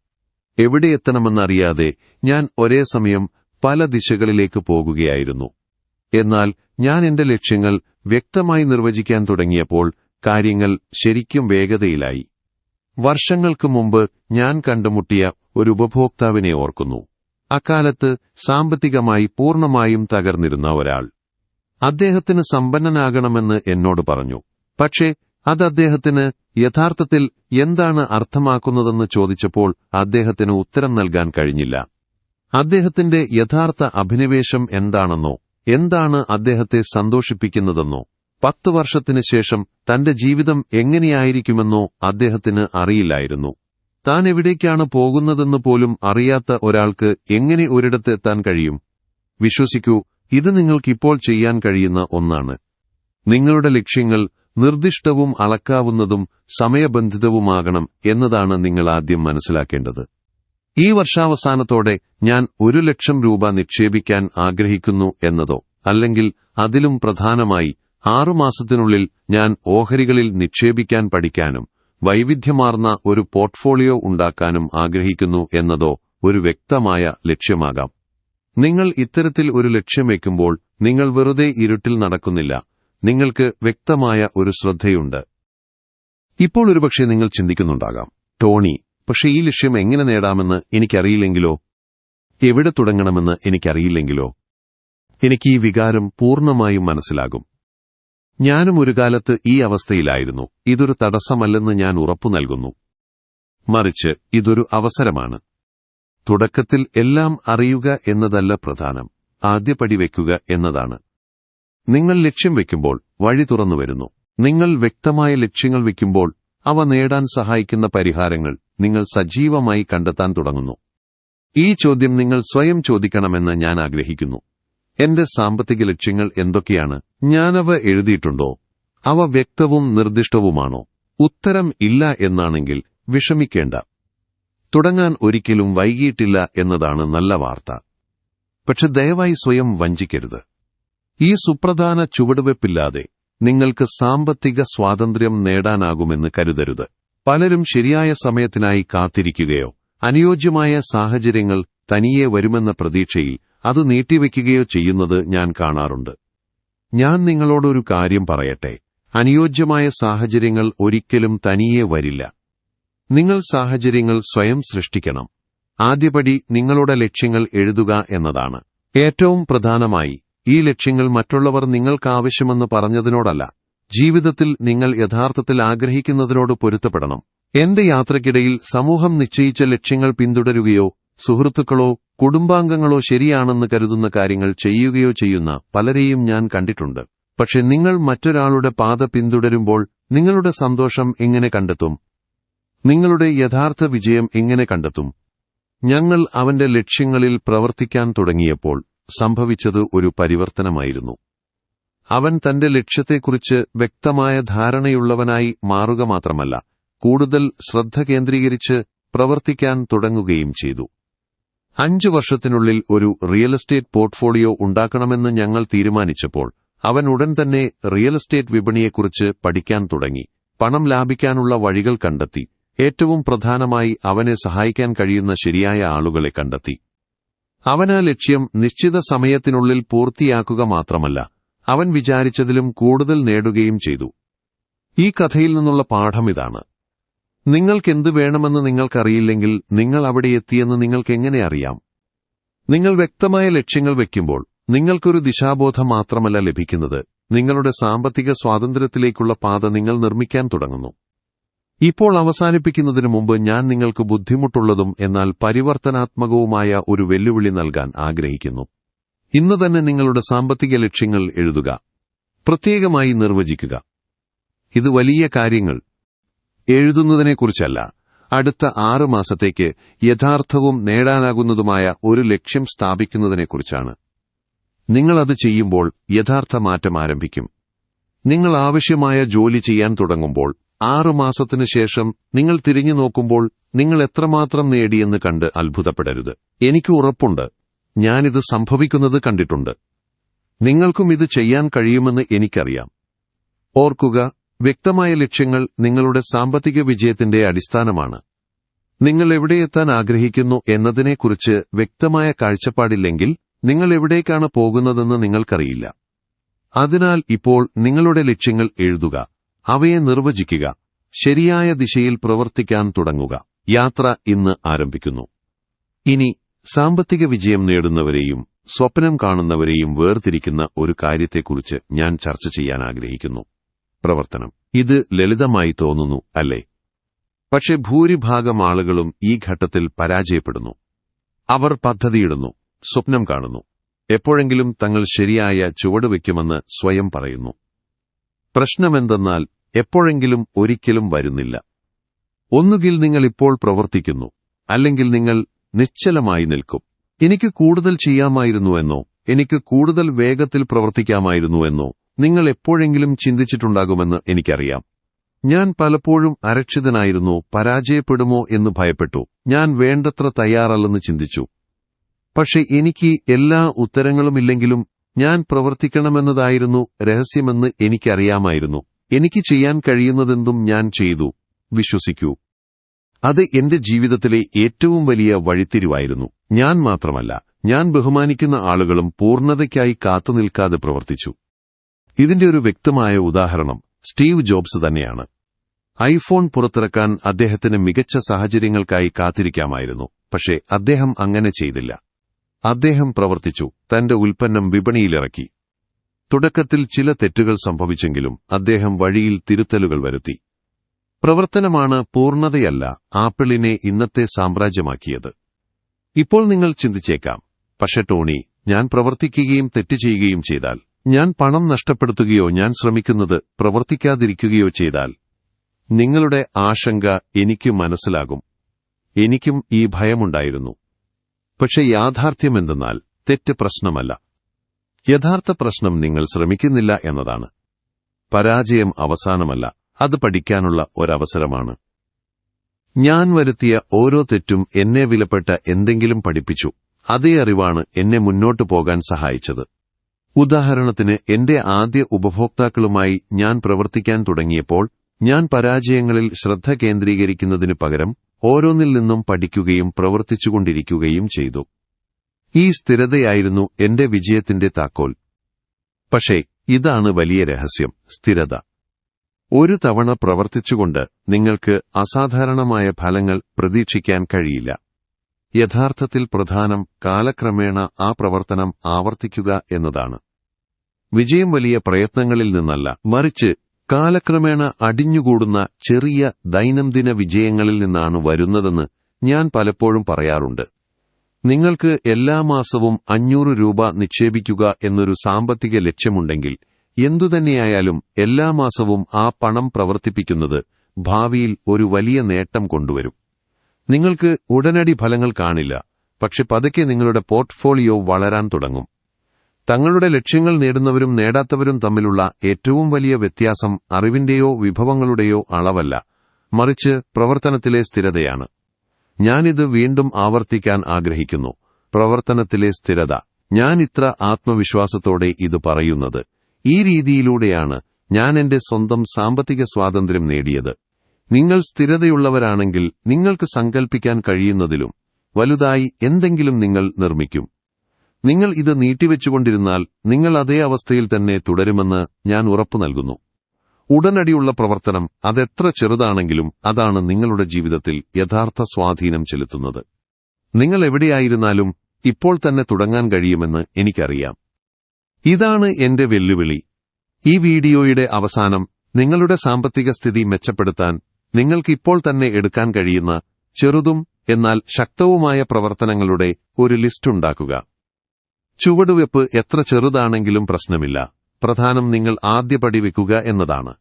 എവിടെ എത്തണമെന്നറിയാതെ ഞാൻ ഒരേ സമയം പല ദിശകളിലേക്ക് പോകുകയായിരുന്നു. എന്നാൽ ഞാൻ എന്റെ ലക്ഷ്യങ്ങൾ വ്യക്തമായി നിർവചിക്കാൻ തുടങ്ങിയപ്പോൾ കാര്യങ്ങൾ ശരിക്കും വേഗതയിലായി. വർഷങ്ങൾക്ക് മുമ്പ് ഞാൻ കണ്ടുമുട്ടിയ ഒരു ഉപഭോക്താവിനെ ഓർക്കുന്നു. അക്കാലത്ത് സാമ്പത്തികമായി പൂർണമായും തകർന്നിരുന്ന ഒരാൾ. അദ്ദേഹത്തിന് സമ്പന്നനാകണമെന്ന് എന്നോട് പറഞ്ഞു. പക്ഷേ അത് അദ്ദേഹത്തിന് യഥാർത്ഥത്തിൽ എന്താണ് അർത്ഥമാക്കുന്നതെന്ന് ചോദിച്ചപ്പോൾ അദ്ദേഹത്തിന് ഉത്തരം നൽകാൻ കഴിഞ്ഞില്ല. അദ്ദേഹത്തിന്റെ യഥാർത്ഥ അഭിനിവേശം എന്താണെന്നോ എന്താണ് അദ്ദേഹത്തെ സന്തോഷിപ്പിക്കുന്നതെന്നോ പത്തു വർഷത്തിനു ശേഷം തന്റെ ജീവിതം എങ്ങനെയായിരിക്കുമെന്നോ അദ്ദേഹത്തിന് അറിയില്ലായിരുന്നു. താൻ എവിടേക്കാണ് പോകുന്നതെന്ന് പോലും അറിയാത്ത ഒരാൾക്ക് എങ്ങനെ ഒരിടത്ത് എത്താൻ കഴിയും? വിശ്വസിക്കൂ ഇത് നിങ്ങൾക്കിപ്പോൾ ചെയ്യാൻ കഴിയുന്ന ഒന്നാണ്. നിങ്ങളുടെ ലക്ഷ്യങ്ങൾ നിർദ്ദിഷ്ടവും അളക്കാവുന്നതും സമയബന്ധിതവുമാകണം എന്നതാണ് നിങ്ങൾ ആദ്യം മനസ്സിലാക്കേണ്ടത്. ഈ വർഷാവസാനത്തോടെ ഞാൻ ഒരു ലക്ഷം രൂപ നിക്ഷേപിക്കാൻ ആഗ്രഹിക്കുന്നു എന്നതോ അല്ലെങ്കിൽ അതിലും പ്രധാനമായി ആറുമാസത്തിനുള്ളിൽ ഞാൻ ഓഹരികളിൽ നിക്ഷേപിക്കാൻ പഠിക്കാനും വൈവിധ്യമാർന്ന ഒരു പോർട്ട്ഫോളിയോ ഉണ്ടാക്കാനും ആഗ്രഹിക്കുന്നു എന്നതോ ഒരു വ്യക്തമായ ലക്ഷ്യമാകാം. നിങ്ങൾ ഇത്തരത്തിൽ ഒരു ലക്ഷ്യം വയ്ക്കുമ്പോൾ നിങ്ങൾ വെറുതെ ഇരുട്ടിൽ നടക്കുന്നില്ല. നിങ്ങൾക്ക് വ്യക്തമായ ഒരു ശ്രദ്ധയുണ്ട്. ഇപ്പോൾ ഒരുപക്ഷെ നിങ്ങൾ ചിന്തിക്കുന്നുണ്ടാകാം ടോണി പക്ഷേ ഈ ലക്ഷ്യം എങ്ങനെ നേടാമെന്ന് എനിക്കറിയില്ലെങ്കിലോ? എവിടെ തുടങ്ങണമെന്ന് എനിക്കറിയില്ലെങ്കിലോ? എനിക്ക് ഈ വികാരം പൂർണമായും മനസ്സിലാകും. ഞാനും ഒരു കാലത്ത് ഈ അവസ്ഥയിലായിരുന്നു. ഇതൊരു തടസ്സമല്ലെന്ന് ഞാൻ ഉറപ്പു നൽകുന്നു. മറിച്ച് ഇതൊരു അവസരമാണ്. തുടക്കത്തിൽ എല്ലാം അറിയുക എന്നതല്ല പ്രധാനം. ആദ്യപടി വയ്ക്കുക എന്നതാണ്. നിങ്ങൾ ലക്ഷ്യം വയ്ക്കുമ്പോൾ വഴി തുറന്നു വരുന്നു. നിങ്ങൾ വ്യക്തമായ ലക്ഷ്യങ്ങൾ വയ്ക്കുമ്പോൾ അവ നേടാൻ സഹായിക്കുന്ന പരിഹാരങ്ങൾ നിങ്ങൾ സജീവമായി കണ്ടെത്താൻ തുടങ്ങുന്നു. ഈ ചോദ്യം നിങ്ങൾ സ്വയം ചോദിക്കണമെന്ന് ഞാൻ ആഗ്രഹിക്കുന്നു. എന്റെ സാമ്പത്തിക ലക്ഷ്യങ്ങൾ എന്തൊക്കെയാണ്? ഞാനവ എഴുതിയിട്ടുണ്ടോ? അവ വ്യക്തവും നിർദ്ദിഷ്ടവുമാണോ? ഉത്തരം ഇല്ല എന്നാണെങ്കിൽ വിഷമിക്കേണ്ട. തുടങ്ങാൻ ഒരിക്കലും വൈകിയിട്ടില്ല എന്നതാണ് നല്ല വാർത്ത. പക്ഷെ ദയവായി സ്വയം വഞ്ചിക്കരുത്. ഈ സുപ്രധാന ചുവടുവെപ്പില്ലാതെ നിങ്ങൾക്ക് സാമ്പത്തിക സ്വാതന്ത്ര്യം നേടാനാകുമെന്ന് കരുതരുത്. പലരും ശരിയായ സമയത്തിനായി കാത്തിരിക്കുകയോ അനുയോജ്യമായ സാഹചര്യങ്ങൾ തനിയെ വരുമെന്ന പ്രതീക്ഷയിൽ അത് നീട്ടിവെക്കുകയോ ചെയ്യുന്നത് ഞാൻ കാണാറുണ്ട്. ഞാൻ നിങ്ങളോടൊരു കാര്യം പറയട്ടെ. അനുയോജ്യമായ സാഹചര്യങ്ങൾ ഒരിക്കലും തനിയെ വരില്ല. നിങ്ങൾ സാഹചര്യങ്ങൾ സ്വയം സൃഷ്ടിക്കണം. ആദ്യപടി നിങ്ങളുടെ ലക്ഷ്യങ്ങൾ എഴുതുക എന്നതാണ്. ഏറ്റവും പ്രധാനമായി ഈ ലക്ഷ്യങ്ങൾ മറ്റുള്ളവർ നിങ്ങൾക്കാവശ്യമെന്ന് പറഞ്ഞതിനോടല്ല ജീവിതത്തിൽ നിങ്ങൾ യഥാർത്ഥത്തിൽ ആഗ്രഹിക്കുന്നതിനോട് പൊരുത്തപ്പെടണം. എന്റെ യാത്രയ്ക്കിടയിൽ സമൂഹം നിശ്ചയിച്ച ലക്ഷ്യങ്ങൾ പിന്തുടരുകയോ സുഹൃത്തുക്കളോ കുടുംബാംഗങ്ങളോ ശരിയാണെന്ന് കരുതുന്ന കാര്യങ്ങൾ ചെയ്യുകയോ ചെയ്യുന്ന പലരെയും ഞാൻ കണ്ടിട്ടുണ്ട്. പക്ഷെ നിങ്ങൾ മറ്റൊരാളുടെ പാത പിന്തുടരുമ്പോൾ നിങ്ങളുടെ സന്തോഷം എങ്ങനെ കണ്ടെത്തും? നിങ്ങളുടെ യഥാർത്ഥ വിജയം എങ്ങനെ കണ്ടെത്തും? ഞങ്ങൾ അവന്റെ ലക്ഷ്യങ്ങളിൽ പ്രവർത്തിക്കാൻ തുടങ്ങിയപ്പോൾ സംഭവിച്ചത് ഒരു പരിവർത്തനമായിരുന്നു. അവൻ തന്റെ ലക്ഷ്യത്തെക്കുറിച്ച് വ്യക്തമായ ധാരണയുള്ളവനായി മാറുക മാത്രമല്ല കൂടുതൽ ശ്രദ്ധ കേന്ദ്രീകരിച്ച് പ്രവർത്തിക്കാൻ തുടങ്ങുകയും ചെയ്തു. അഞ്ചു വർഷത്തിനുള്ളിൽ ഒരു റിയൽ എസ്റ്റേറ്റ് പോർട്ട്ഫോളിയോ ഉണ്ടാക്കണമെന്ന് ഞങ്ങൾ തീരുമാനിച്ചപ്പോൾ അവൻ ഉടൻ തന്നെ റിയൽ എസ്റ്റേറ്റ് വിപണിയെക്കുറിച്ച് പഠിക്കാൻ തുടങ്ങി. പണം ലാഭിക്കാനുള്ള വഴികൾ കണ്ടെത്തി. ഏറ്റവും പ്രധാനമായി അവനെ സഹായിക്കാൻ കഴിയുന്ന ശരിയായ ആളുകളെ കണ്ടെത്തി. അവന് ലക്ഷ്യം നിശ്ചിത സമയത്തിനുള്ളിൽ പൂർത്തിയാക്കുക മാത്രമല്ല അവൻ വിചാരിച്ചതിലും കൂടുതൽ നേടുകയും ചെയ്തു. ഈ കഥയിൽ നിന്നുള്ള പാഠം ഇതാണ്. നിങ്ങൾക്കെന്ത് വേണമെന്ന് നിങ്ങൾക്കറിയില്ലെങ്കിൽ നിങ്ങൾ അവിടെ എത്തിയെന്ന് നിങ്ങൾക്ക് എങ്ങനെ അറിയാം? നിങ്ങൾ വ്യക്തമായ ലക്ഷ്യങ്ങൾ വയ്ക്കുമ്പോൾ നിങ്ങൾക്കൊരു ദിശാബോധം മാത്രമല്ല ലഭിക്കുന്നത്. നിങ്ങളുടെ സാമ്പത്തിക സ്വാതന്ത്ര്യത്തിലേക്കുള്ള പാത നിങ്ങൾ നിർമ്മിക്കാൻ തുടങ്ങുന്നു. ഇപ്പോൾ അവസാനിപ്പിക്കുന്നതിനു മുമ്പ് ഞാൻ നിങ്ങൾക്ക് ബുദ്ധിമുട്ടുള്ളതും എന്നാൽ പരിവർത്തനാത്മകവുമായ ഒരു വെല്ലുവിളി നൽകാൻ ആഗ്രഹിക്കുന്നു. ഇന്ന് തന്നെ നിങ്ങളുടെ സാമ്പത്തിക ലക്ഷ്യങ്ങൾ എഴുതുക. പ്രത്യേകമായി നിർവചിക്കുക. ഇത് വലിയ കാര്യങ്ങൾ. എഴുതുന്നതിനെക്കുറിച്ചല്ല. അടുത്ത ആറ് മാസത്തേക്ക് യഥാർത്ഥവും നേടാനാകുന്നതുമായ ഒരു ലക്ഷ്യം സ്ഥാപിക്കുന്നതിനെക്കുറിച്ചാണ്. നിങ്ങൾ അത് ചെയ്യുമ്പോൾ യഥാർത്ഥ മാറ്റം ആരംഭിക്കും. നിങ്ങൾ ആവശ്യമായ ജോലി ചെയ്യാൻ തുടങ്ങുമ്പോൾ ആറു മാസത്തിനു ശേഷം നിങ്ങൾ തിരിഞ്ഞു നോക്കുമ്പോൾ നിങ്ങൾ എത്രമാത്രം നേടിയെന്ന് കണ്ട് അത്ഭുതപ്പെടരുത്. എനിക്ക് ഉറപ്പുണ്ട്. ഞാനിത് സംഭവിക്കുന്നത് കണ്ടിട്ടുണ്ട്. നിങ്ങൾക്കും ഇത് ചെയ്യാൻ കഴിയുമെന്ന് എനിക്കറിയാം. ഓർക്കുക വ്യക്തമായ ലക്ഷ്യങ്ങൾ നിങ്ങളുടെ സാമ്പത്തിക വിജയത്തിന്റെ അടിസ്ഥാനമാണ്. നിങ്ങൾ എവിടെയെത്താൻ ആഗ്രഹിക്കുന്നു എന്നതിനെക്കുറിച്ച് വ്യക്തമായ കാഴ്ചപ്പാടില്ലെങ്കിൽ നിങ്ങൾ എവിടേക്കാണ് പോകുന്നതെന്ന് നിങ്ങൾക്കറിയില്ല. അതിനാൽ ഇപ്പോൾ നിങ്ങളുടെ ലക്ഷ്യങ്ങൾ എഴുതുക അവയെ നിർവചിക്കുക ശരിയായ ദിശയിൽ പ്രവർത്തിക്കാൻ തുടങ്ങുക. യാത്ര ഇന്ന് ആരംഭിക്കുന്നു. ഇനി സാമ്പത്തിക വിജയം നേടുന്നവരെയും സ്വപ്നം കാണുന്നവരെയും വേർതിരിക്കുന്ന ഒരു കാര്യത്തെക്കുറിച്ച് ഞാൻ ചർച്ച ചെയ്യാൻ ആഗ്രഹിക്കുന്നു. പ്രവർത്തനം. ഇത് ലളിതമായി തോന്നുന്നു അല്ലേ? പക്ഷെ ഭൂരിഭാഗം ആളുകളും ഈ ഘട്ടത്തിൽ പരാജയപ്പെടുന്നു. അവർ പദ്ധതിയിടുന്നു സ്വപ്നം കാണുന്നു. എപ്പോഴെങ്കിലും തങ്ങൾ ശരിയായ ചുവടുവെക്കുമെന്ന് സ്വയം പറയുന്നു. പ്രശ്നമെന്തെന്നാൽ എപ്പോഴെങ്കിലും ഒരിക്കലും വരുന്നില്ല. ഒന്നുകിൽ നിങ്ങൾ ഇപ്പോൾ പ്രവർത്തിക്കുന്നു അല്ലെങ്കിൽ നിങ്ങൾ നിശ്ചലമായി നിൽക്കും. എനിക്ക് കൂടുതൽ ചെയ്യാമായിരുന്നുവെന്നോ എനിക്ക് കൂടുതൽ വേഗത്തിൽ പ്രവർത്തിക്കാമായിരുന്നുവെന്നോ നിങ്ങൾ എപ്പോഴെങ്കിലും ചിന്തിച്ചിട്ടുണ്ടാകുമെന്ന് എനിക്കറിയാം. ഞാൻ പലപ്പോഴും അരക്ഷിതനായിരുന്നു പരാജയപ്പെടുമോ എന്ന് ഭയപ്പെട്ടു. ഞാൻ വേണ്ടത്ര തയ്യാറല്ലെന്ന് ചിന്തിച്ചു. പക്ഷെ എനിക്ക് എല്ലാ ഉത്തരങ്ങളുമില്ലെങ്കിലും ഞാൻ പ്രവർത്തിക്കണമെന്നതായിരുന്നു രഹസ്യമെന്ന് എനിക്കറിയാമായിരുന്നു. എനിക്ക് ചെയ്യാൻ കഴിയുന്നതെന്തും ഞാൻ ചെയ്തു. വിശ്വസിക്കൂ. അത് എന്റെ ജീവിതത്തിലെ ഏറ്റവും വലിയ വഴിത്തിരിവായിരുന്നു. ഞാൻ മാത്രമല്ല ഞാൻ ബഹുമാനിക്കുന്ന ആളുകളും പൂർണതയ്ക്കായി കാത്തുനിൽക്കാതെ പ്രവർത്തിച്ചു. ഇതിന്റെ ഒരു വ്യക്തമായ ഉദാഹരണം സ്റ്റീവ് ജോബ്സ് തന്നെയാണ്. ഐഫോൺ പുറത്തിറക്കാൻ അദ്ദേഹത്തിന് മികച്ച സാഹചര്യങ്ങൾക്കായി കാത്തിരിക്കാമായിരുന്നു പക്ഷേ അദ്ദേഹം അങ്ങനെ ചെയ്തില്ല. അദ്ദേഹം പ്രവർത്തിച്ചു തന്റെ ഉൽപ്പന്നം വിപണിയിലിറക്കി. തുടക്കത്തിൽ ചില തെറ്റുകൾ സംഭവിച്ചെങ്കിലും അദ്ദേഹം വഴിയിൽ തിരുത്തലുകൾ വരുത്തി. പ്രവർത്തനമാണ് പൂർണതയല്ല ആപ്പിളിനെ ഇന്നത്തെ സാമ്രാജ്യമാക്കിയത്. ഇപ്പോൾ നിങ്ങൾ ചിന്തിച്ചേക്കാം പക്ഷെ ടോണി ഞാൻ പ്രവർത്തിക്കുകയും തെറ്റ് ചെയ്യുകയും ചെയ്താൽ ഞാൻ പണം നഷ്ടപ്പെടുത്തുകയോ ഞാൻ ശ്രമിക്കുന്നത് പ്രവർത്തിക്കാതിരിക്കുകയോ ചെയ്താൽ നിങ്ങളുടെ ആശങ്ക എനിക്ക് മനസ്സിലാകും. എനിക്കും ഈ ഭയമുണ്ടായിരുന്നു. പക്ഷെ യാഥാർത്ഥ്യമെന്തെന്നാൽ തെറ്റ് പ്രശ്നമല്ല. യഥാർത്ഥ പ്രശ്നം നിങ്ങൾ ശ്രമിക്കുന്നില്ല എന്നതാണ്. പരാജയം അവസാനമല്ല അത് പഠിക്കാനുള്ള ഒരവസരമാണ്. ഞാൻ വരുത്തിയ ഓരോ തെറ്റും എന്നെ വിലപ്പെട്ട എന്തെങ്കിലും പഠിപ്പിച്ചു. അതേ അറിവാണ് എന്നെ മുന്നോട്ടു പോകാൻ സഹായിച്ചത്. ഉദാഹരണത്തിന് എന്റെ ആദ്യ ഉപഭോക്താക്കളുമായി ഞാൻ പ്രവർത്തിക്കാൻ തുടങ്ങിയപ്പോൾ ഞാൻ പരാജയങ്ങളിൽ ശ്രദ്ധ കേന്ദ്രീകരിക്കുന്നതിനു പകരം ഓരോന്നിൽ നിന്നും പഠിക്കുകയും പ്രവർത്തിച്ചുകൊണ്ടിരിക്കുകയും ചെയ്തു. ഈ സ്ഥിരതയായിരുന്നു എന്റെ വിജയത്തിന്റെ താക്കോൽ. പക്ഷേ ഇതാണ് വലിയ രഹസ്യം സ്ഥിരത. ഒരു തവണ പ്രവർത്തിച്ചുകൊണ്ട് നിങ്ങൾക്ക് അസാധാരണമായ ഫലങ്ങൾ പ്രതീക്ഷിക്കാൻ കഴിയില്ല. യഥാർത്ഥത്തിൽ പ്രധാനം കാലക്രമേണ ആ പ്രവർത്തനം ആവർത്തിക്കുക എന്നതാണ്. വിജയം വലിയ പ്രയത്നങ്ങളിൽ നിന്നല്ല മറിച്ച് കാലക്രമേണ അടിഞ്ഞുകൂടുന്ന ചെറിയ ദൈനംദിന വിജയങ്ങളിൽ നിന്നാണ് വരുന്നതെന്ന് ഞാൻ പലപ്പോഴും പറയാറുണ്ട്. നിങ്ങൾക്ക് എല്ലാ മാസവും അഞ്ഞൂറ് രൂപ നിക്ഷേപിക്കുക എന്നൊരു സാമ്പത്തിക ലക്ഷ്യമുണ്ടെങ്കിൽ എന്തുതന്നെയായാലും എല്ലാ മാസവും ആ പണം പ്രവർത്തിപ്പിക്കുന്നത് ഭാവിയിൽ ഒരു വലിയ നേട്ടം കൊണ്ടുവരും. നിങ്ങൾക്ക് ഉടനടി ഫലങ്ങൾ കാണില്ല പക്ഷെ പതുക്കെ നിങ്ങളുടെ പോർട്ട്ഫോളിയോ വളരാൻ തുടങ്ങും. തങ്ങളുടെ ലക്ഷ്യങ്ങൾ നേടുന്നവരും നേടാത്തവരും തമ്മിലുള്ള ഏറ്റവും വലിയ വ്യത്യാസം അറിവിന്റെയോ വിഭവങ്ങളുടെയോ അളവല്ല. മറിച്ച് പ്രവർത്തനത്തിലെ സ്ഥിരതയാണ്. ഞാനിത് വീണ്ടും ആവർത്തിക്കാൻ ആഗ്രഹിക്കുന്നു. പ്രവർത്തനത്തിലെ സ്ഥിരത. ഞാൻ ഇത്ര ആത്മവിശ്വാസത്തോടെ ഇത് പറയുന്നത്. ഈ രീതിയിലൂടെയാണ് ഞാൻ എന്റെ സ്വന്തം സാമ്പത്തിക സ്വാതന്ത്ര്യം നേടിയത്. നിങ്ങൾ സ്ഥിരതയുള്ളവരാണെങ്കിൽ നിങ്ങൾക്ക് സങ്കൽപ്പിക്കാൻ കഴിയുന്നതിലും വലുതായി എന്തെങ്കിലും നിങ്ങൾ നിർമ്മിക്കും. നിങ്ങൾ ഇത് നീട്ടിവെച്ചുകൊണ്ടിരുന്നാൽ നിങ്ങൾ അതേ അവസ്ഥയിൽ തന്നെ തുടരുമെന്ന് ഞാൻ ഉറപ്പു നൽകുന്നു. ഉടനടിയുള്ള പ്രവർത്തനം അതെത്ര ചെറുതാണെങ്കിലും അതാണ് നിങ്ങളുടെ ജീവിതത്തിൽ യഥാർത്ഥ സ്വാധീനം ചെലുത്തുന്നത്. നിങ്ങൾ എവിടെയായിരുന്നാലും ഇപ്പോൾ തന്നെ തുടങ്ങാൻ കഴിയുമെന്ന് എനിക്കറിയാം. ഇതാണ് എന്റെ വെല്ലുവിളി. ഈ വീഡിയോയുടെ അവസാനം നിങ്ങളുടെ സാമ്പത്തിക സ്ഥിതി മെച്ചപ്പെടുത്താൻ നിങ്ങൾക്ക് ഇപ്പോൾ തന്നെ എടുക്കാൻ കഴിയുന്ന ചെറുതും എന്നാൽ ശക്തവുമായ പ്രവർത്തനങ്ങളുടെ ഒരു ലിസ്റ്റ് ഉണ്ടാക്കുക. ചുവടുവെപ്പ് എത്ര ചെറുതാണെങ്കിലും പ്രശ്നമില്ല. പ്രധാനം നിങ്ങൾ ആദ്യ പടി വെക്കുക എന്നതാണ്.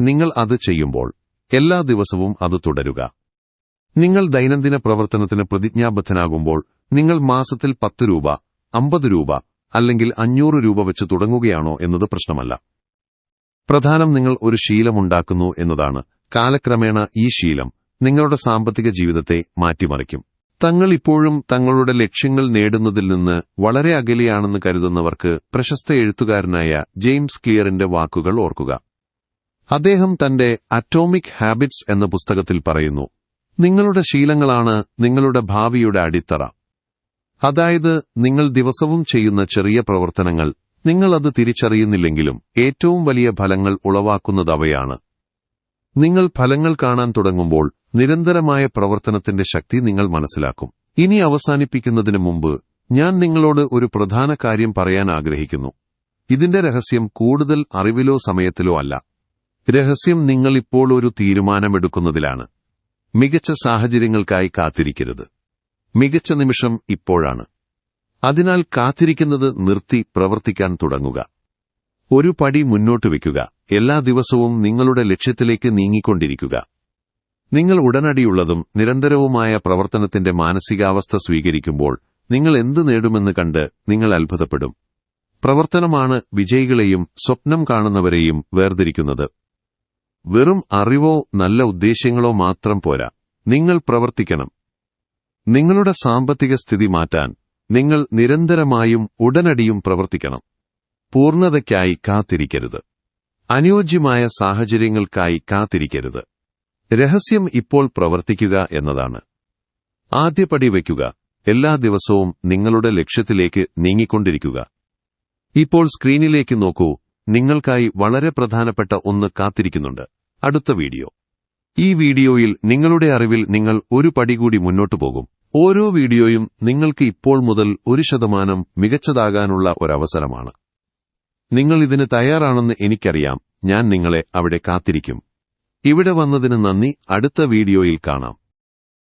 നിങ്ങൾ അത് ചെയ്യുമ്പോൾ എല്ലാ ദിവസവും അത് തുടരുക. നിങ്ങൾ ദൈനംദിന പ്രവർത്തനത്തിന് പ്രതിജ്ഞാബദ്ധനാകുമ്പോൾ നിങ്ങൾ മാസത്തിൽ പത്ത് രൂപ അമ്പത് രൂപ അല്ലെങ്കിൽ അഞ്ഞൂറ് രൂപ വെച്ച് തുടങ്ങുകയാണോ എന്നത് പ്രശ്നമല്ല. പ്രധാനം നിങ്ങൾ ഒരു ശീലമുണ്ടാക്കുന്നു എന്നതാണ്. കാലക്രമേണ ഈ ശീലം നിങ്ങളുടെ സാമ്പത്തിക ജീവിതത്തെ മാറ്റിമറിക്കും. തങ്ങൾ ഇപ്പോഴും തങ്ങളുടെ ലക്ഷ്യങ്ങൾ നേടുന്നതിൽ നിന്ന് വളരെ അകലെയാണെന്ന് കരുതുന്നവർക്ക് പ്രശസ്ത എഴുത്തുകാരനായ ജെയിംസ് ക്ലിയറിന്റെ വാക്കുകൾ ഓർക്കുക. അദ്ദേഹം തന്റെ അറ്റോമിക് ഹാബിറ്റ്സ് എന്ന പുസ്തകത്തിൽ പറയുന്നു നിങ്ങളുടെ ശീലങ്ങളാണ് നിങ്ങളുടെ ഭാവിയുടെ അടിത്തറ. അതായത് നിങ്ങൾ ദിവസവും ചെയ്യുന്ന ചെറിയ പ്രവർത്തനങ്ങൾ നിങ്ങൾ അത് തിരിച്ചറിയുന്നില്ലെങ്കിലും ഏറ്റവും വലിയ ഫലങ്ങൾ ഉളവാക്കുന്നത് അവയാണ് നിങ്ങൾ ഫലങ്ങൾ കാണാൻ തുടങ്ങുമ്പോൾ നിരന്തരമായ പ്രവർത്തനത്തിന്റെ ശക്തി നിങ്ങൾ മനസ്സിലാക്കും. ഇനി അവസാനിപ്പിക്കുന്നതിന് മുമ്പ് ഞാൻ നിങ്ങളോട് ഒരു പ്രധാന കാര്യം പറയാൻ ആഗ്രഹിക്കുന്നു. ഇതിന്റെ രഹസ്യം കൂടുതൽ അറിവിലോ സമയത്തിലോ അല്ല. രഹസ്യം നിങ്ങൾ ഇപ്പോൾ ഒരു തീരുമാനമെടുക്കുന്നതിലാണ്. മികച്ച സാഹചര്യങ്ങൾക്കായി കാത്തിരിക്കരുത്. മികച്ച നിമിഷം ഇപ്പോഴാണ്. അതിനാൽ കാത്തിരിക്കുന്നത് നിർത്തി പ്രവർത്തിക്കാൻ തുടങ്ങുക. ഒരു പടി മുന്നോട്ട് വയ്ക്കുക. എല്ലാ ദിവസവും നിങ്ങളുടെ ലക്ഷ്യത്തിലേക്ക് നീങ്ങിക്കൊണ്ടിരിക്കുക. നിങ്ങൾ ഉടനടിയുള്ളതും നിരന്തരവുമായ പ്രവർത്തനത്തിന്റെ മാനസികാവസ്ഥ സ്വീകരിക്കുമ്പോൾ നിങ്ങൾ എന്ത് നേടുമെന്ന് കണ്ട് നിങ്ങൾ അത്ഭുതപ്പെടും. പ്രവർത്തനമാണ് വിജയികളെയും സ്വപ്നം കാണുന്നവരെയും വേർതിരിക്കുന്നത്. വെറും അറിവോ നല്ല ഉദ്ദേശ്യങ്ങളോ മാത്രം പോരാ. നിങ്ങൾ പ്രവർത്തിക്കണം. നിങ്ങളുടെ സാമ്പത്തിക സ്ഥിതി മാറ്റാൻ നിങ്ങൾ നിരന്തരമായും ഉടനടിയും പ്രവർത്തിക്കണം. പൂർണതയ്ക്കായി കാത്തിരിക്കരുത്. അനുയോജ്യമായ സാഹചര്യങ്ങൾക്കായി കാത്തിരിക്കരുത്. രഹസ്യം ഇപ്പോൾ പ്രവർത്തിക്കുക എന്നതാണ്. ആദ്യപടി വയ്ക്കുക. എല്ലാ ദിവസവും നിങ്ങളുടെ ലക്ഷ്യത്തിലേക്ക് നീങ്ങിക്കൊണ്ടിരിക്കുക. ഇപ്പോൾ സ്ക്രീനിലേക്ക് നോക്കൂ. നിങ്ങൾക്കായി വളരെ പ്രധാനപ്പെട്ട ഒന്ന് കാത്തിരിക്കുന്നുണ്ട്. അടുത്ത വീഡിയോ. ഈ വീഡിയോയിൽ നിങ്ങളുടെ അറിവിൽ നിങ്ങൾ ഒരു പടി കൂടി മുന്നോട്ടു പോകും. ഓരോ വീഡിയോയും നിങ്ങൾക്ക് ഇപ്പോൾ മുതൽ ഒരു ശതമാനം മികച്ചതാകാനുള്ള ഒരവസരമാണ്. നിങ്ങൾ ഇതിന് തയ്യാറാണെന്ന് എനിക്കറിയാം. ഞാൻ നിങ്ങളെ അവിടെ കാത്തിരിക്കും. ഇവിടെ വന്നതിന് നന്ദി. അടുത്ത വീഡിയോയിൽ കാണാം.